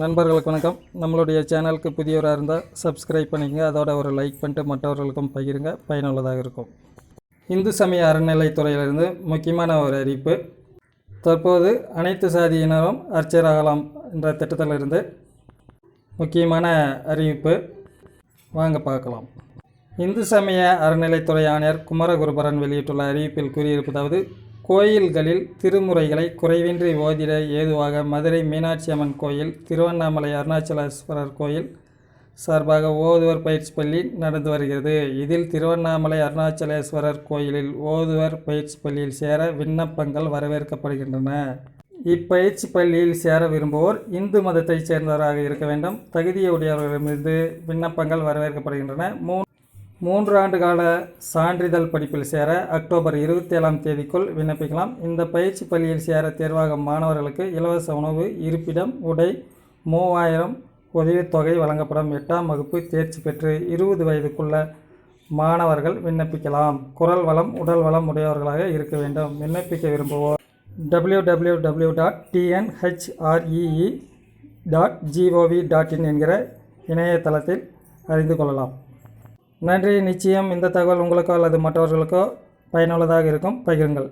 நண்பர்களுக்கு வணக்கம். நம்மளுடைய சேனலுக்கு புதியவராக இருந்தால் சப்ஸ்கிரைப் பண்ணிக்கங்க. அதோட ஒரு லைக் பண்ணிட்டு மற்றவர்களுக்கும் பகிருங்க. பயனுள்ளதாக இருக்கும். இந்து சமய அறநிலைத்துறையிலிருந்து முக்கியமான ஒரு அறிவிப்பு. தற்போது அனைத்து சாதியினரும் அர்ச்சராகலாம் என்ற திட்டத்திலிருந்து முக்கியமான அறிவிப்பு. வாங்க பார்க்கலாம். இந்து சமய அறநிலைத்துறை ஆணையர் குமரகுருபரன் வெளியிட்டுள்ள அறிவிப்பில் கூறியிருப்பதாவது கோயில்களில் திருமுறைகளை குறைவின்றி ஓதிட ஏதுவாக மதுரை மீனாட்சி அம்மன் கோயில் திருவண்ணாமலை அருணாச்சலேஸ்வரர் கோயில் சார்பாக ஓதுவர் பயிற்சி பள்ளி நடந்து வருகிறது. இதில் திருவண்ணாமலை அருணாச்சலேஸ்வரர் கோயிலில் ஓதுவர் பயிற்சி பள்ளியில் சேர விண்ணப்பங்கள் வரவேற்கப்படுகின்றன. இப்பயிற்சி பள்ளியில் சேர விரும்புவோர் இந்து மதத்தைச் சேர்ந்தவராக இருக்க வேண்டும். தகுதியுடையவர்களிடமிருந்து விண்ணப்பங்கள் வரவேற்கப்படுகின்றன. மூ மூன்று ஆண்டு கால சான்றிதழ் படிப்பில் சேர அக்டோபர் இருபத்தி ஏழாம் தேதிக்குள் விண்ணப்பிக்கலாம். இந்த பயிற்சி பள்ளியில் சேர தேர்வாகும் மாணவர்களுக்கு இலவச உணவு இருப்பிடம் உடை மூவாயிரம் உதவித்தொகை வழங்கப்படும். எட்டாம் வகுப்பு தேர்ச்சி பெற்று இருபது வயதுக்குள்ள மாணவர்கள் விண்ணப்பிக்கலாம். குரல் வளம் உடல் வளம் உடையவர்களாக இருக்க வேண்டும். விண்ணப்பிக்க விரும்புவோர் W W W dot TNHREE dot GOV dot in என்கிற இணையதளத்தில் அறிந்து கொள்ளலாம். நன்றி நிச்சயம் இந்த தகவல் உங்களுக்கோ அல்லது மற்றவர்களுக்கோ பயனுள்ளதாக இருக்கும். பகிருங்கள்.